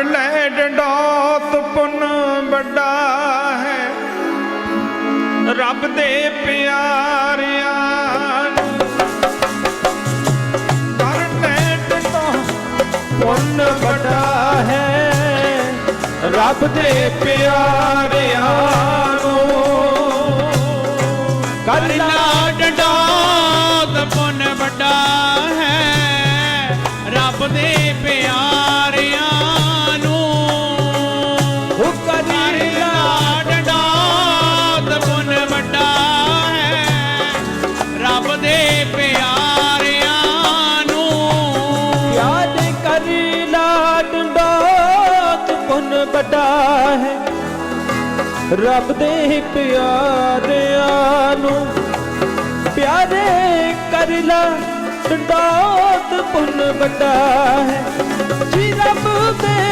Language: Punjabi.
ਕਰ ਲੈ ਡੰਡੋਤ ਪੁੰਨ ਵੱਡਾ ਹੈ। ਰੱਬ ਦੇ ਪਿਆਰਿਆਂ ਕਰ ਲੈ ਡੰਡੋਤ ਪੁੰਨ ਵੱਡਾ ਹੈ। ਰੱਬ ਦੇ ਪਿਆਰਿਆਂ ਨੂੰ ਕਰ ਲੈ ਕਰਨਾ ਡੰਡੋਤ ਪੁੰਨ ਵੱਡਾ ਹੈ। ਰੱਬ ਦੇ ਪਿਆਰਿਆਂ ਦੇ ਪਿਆਰਿਆਂ ਨੂੰ। ਯਾਦ ਕਰ ਲਾ ਡੰਡੋਤ ਪੁੰਨ ਵੱਡਾ ਹੈ। ਰੱਬ ਦੇ ਪਿਆਰਿਆਂ ਨੂੰ ਪਿਆਰੇ ਕਰ ਲਾ ਡੰਡੋਤ ਪੁੰਨ ਵੱਡਾ ਹੈ। ਜੀ ਰੱਬ ਦੇ